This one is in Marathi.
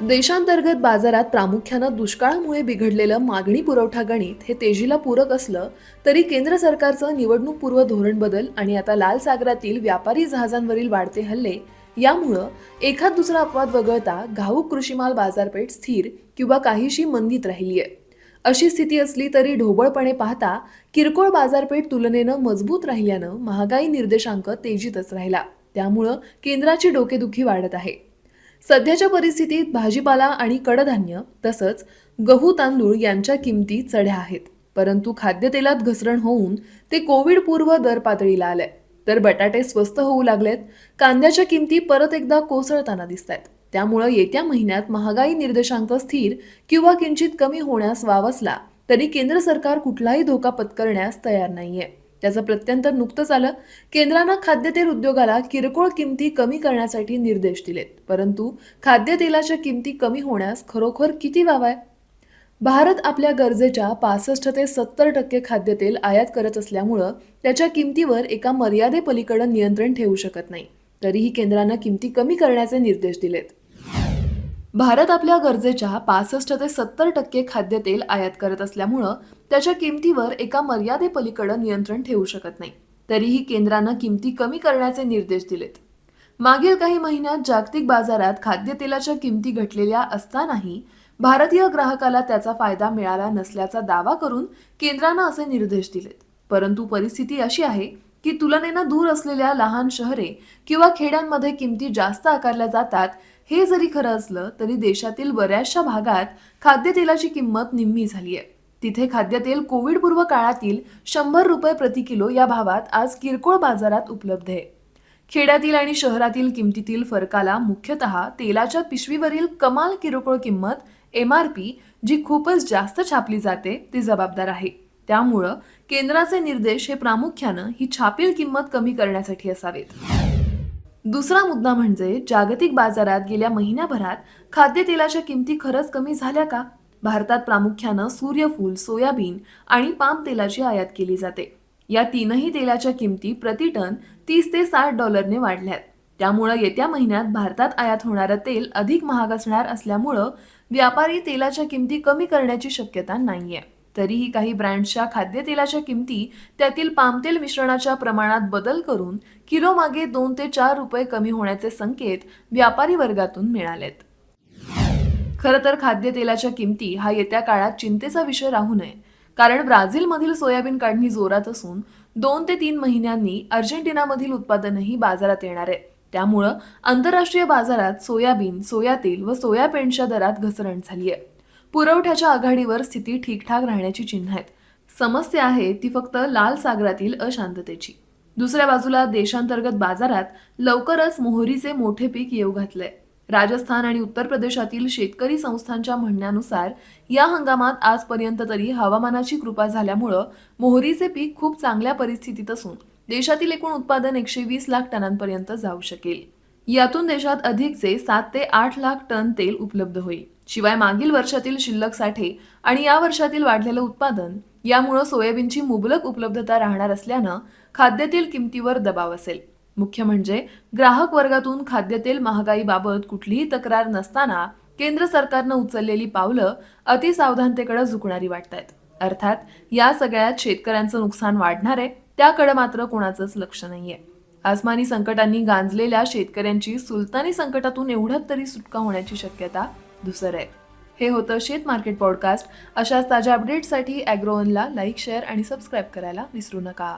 देशांतर्गत बाजारात प्रामुख्यानं दुष्काळामुळे बिघडलेलं मागणी पुरवठा गणित हे तेजीला पूरक असलं तरी केंद्र सरकारचं निवडणूकपूर्व धोरण बदल आणि आता लाल सागरातील व्यापारी जहाजांवरील वाढते हल्ले यामुळं एखाद दुसरा अपवाद वगळता घाऊक कृषीमाल बाजारपेठ स्थिर किंवा काहीशी मंदीत राहिली आहे अशी स्थिती असली तरी ढोबळपणे पाहता किरकोळ बाजारपेठ तुलनेनं मजबूत राहिल्यानं महागाई निर्देशांक तेजीतच राहिला. त्यामुळं केंद्राची डोकेदुखी वाढत आहे. सध्याच्या परिस्थितीत भाजीपाला आणि कडधान्य तसंच गहू तांदूळ यांच्या किमती चढ्या आहेत. परंतु खाद्यतेलात घसरण होऊन ते कोविड पूर्व दर पातळीला आलंय. तर बटाटे स्वस्त होऊ लागलेत. कांद्याच्या किमती परत एकदा कोसळताना दिसत आहेत त्यामुळं येत्या महिन्यात महागाई निर्देशांक स्थिर किंवा किंचित कमी होण्यास वावसला तरी केंद्र सरकार कुठलाही धोका पत्करण्यास तयार नाहीये. त्याचं प्रत्यंतर नुकतंच आलं केंद्रानं खाद्यतेल उद्योगाला किरकोळ किमती कमी करण्यासाठी निर्देश दिलेत. परंतु खाद्यतेलाच्या किमती कमी होण्यास खरोखर किती वाव आहे? भारत आपल्या गरजेच्या पासष्ट ते सत्तर टक्के खाद्यतेल आयात करत असल्यामुळं त्याच्या किमतीवर एका मर्यादेपलीकडं नियंत्रण ठेवू शकत नाही. तरीही केंद्रानं किमती कमी करण्याचे निर्देश दिलेत. भारत आपल्या गरजेच्या पासष्ट ते सत्तर टक्के खाद्यतेल आयात करत असल्यामुळं त्याच्या किमतीवर एका मर्यादेपलीकडं नियंत्रण ठेवू शकत नाही. तरीही केंद्रानं किमती कमी करण्याचे निर्देश दिलेत. मागील काही महिन्यात जागतिक बाजारात खाद्यतेलाच्या किमती घटलेल्या असतानाही भारतीय ग्राहकाला त्याचा फायदा मिळाला नसल्याचा दावा करून केंद्रानं असे निर्देश दिलेत. परंतु परिस्थिती अशी आहे की तुलनेनं दूर असलेल्या लहान शहरे किंवा खेड्यांमध्ये किमती जास्त आकारल्या जातात हे जरी खरं असलं तरी देशातील बऱ्याचशा भागात खाद्यतेलाची किंमत निम्मी झाली आहे तिथे खाद्यतेल कोविडपूर्व काळातील शंभर रुपये प्रति किलो या भावात आज किरकोळ बाजारात उपलब्ध आहे. खेड्यातील आणि शहरातील किमतीतील फरकाला मुख्यतः तेलाच्या पिशवीवरील कमाल किरकोळ किंमत एम आर पी जी खूपच जास्त छापली जाते ती जबाबदार आहे. त्यामुळं केंद्राचे निर्देश हे प्रामुख्यानं ही छापील किंमत कमी करण्यासाठी असावेत. दुसरा मुद्दा म्हणजे जागतिक बाजारात गेल्या महिन्याभरात खाद्यतेलाच्या किमती खरंच कमी झाल्या का? भारतात प्रामुख्यानं सूर्यफूल सोयाबीन आणि पाम तेलाची आयात केली जाते. या तीनही तेलाच्या किमती प्रति टन तीस ते साठ डॉलरने वाढल्यात. त्यामुळं येत्या महिन्यात भारतात आयात होणारं तेल अधिक महाग असणार असल्यामुळं व्यापारी तेलाच्या किमती कमी करण्याची शक्यता नाहीये. तरीही काही ब्रँडच्या खाद्यतेलाच्या किमती त्यातील पामतेल मिश्रणाच्या प्रमाणात बदल करून किलो मागे दोन ते चार रुपये कमी होण्याचे संकेत व्यापारी वर्गातून मिळालेत. खरं तर खाद्यतेलाच्या किमती हा येत्या काळात चिंतेचा विषय राहू नये कारण ब्राझीलमधील सोयाबीन काढणी जोरात असून दोन ते तीन महिन्यांनी अर्जेंटिनामधील उत्पादनही बाजारात येणार आहे. त्यामुळं आंतरराष्ट्रीय बाजारात सोयाबीन सोया तेल व सोया पेंटच्या दरात घसरण झाली आहे पुरवठ्याच्या आघाडीवर स्थिती ठीकठाक राहण्याची चिन्ह आहेत. समस्या आहे ती फक्त लाल सागरातील अशांततेची. दुसऱ्या बाजूला देशांतर्गत बाजारात लवकरच मोहरीचे मोठे पीक येऊ घातलंय. राजस्थान आणि उत्तर प्रदेशातील शेतकरी संस्थांच्या म्हणण्यानुसार या हंगामात आजपर्यंत तरी हवामानाची कृपा झाल्यामुळं मोहरीचे पीक खूप चांगल्या परिस्थितीत असून देशातील एकूण उत्पादन एकशे वीस लाख टनांपर्यंत जाऊ शकेल. यातून देशात अधिकचे सात ते आठ लाख टन तेल उपलब्ध होईल. शिवाय मागील वर्षातील शिल्लक साठे आणि या वर्षातील वाढलेलं उत्पादन यामुळं सोयाबीनची मुबलक उपलब्धता राहणार असल्यानं खाद्यतेल किमतीवर दबाव असेल. मुख्य म्हणजे ग्राहक वर्गातून खाद्यतेल महागाईबाबत कुठलीही तक्रार नसताना केंद्र सरकारनं उचललेली पावलं अतिसावधानतेकडे झुकणारी वाटत आहेत अर्थात या सगळ्यात शेतकऱ्यांचं नुकसान वाढणार आहे त्याकडे मात्र कोणाचंच लक्ष नाहीये. आसमानी संकटांनी गांजलेल्या शेतकऱ्यांची सुलतानी संकटातून एवढ्यात तरी सुटका होण्याची शक्यता धुसर आहे हे होतं शेत मार्केट पॉडकास्ट. अशाच ताज्या अपडेट्ससाठी ॲग्रोवनला लाईक शेअर आणि सबस्क्राईब करायला विसरू नका.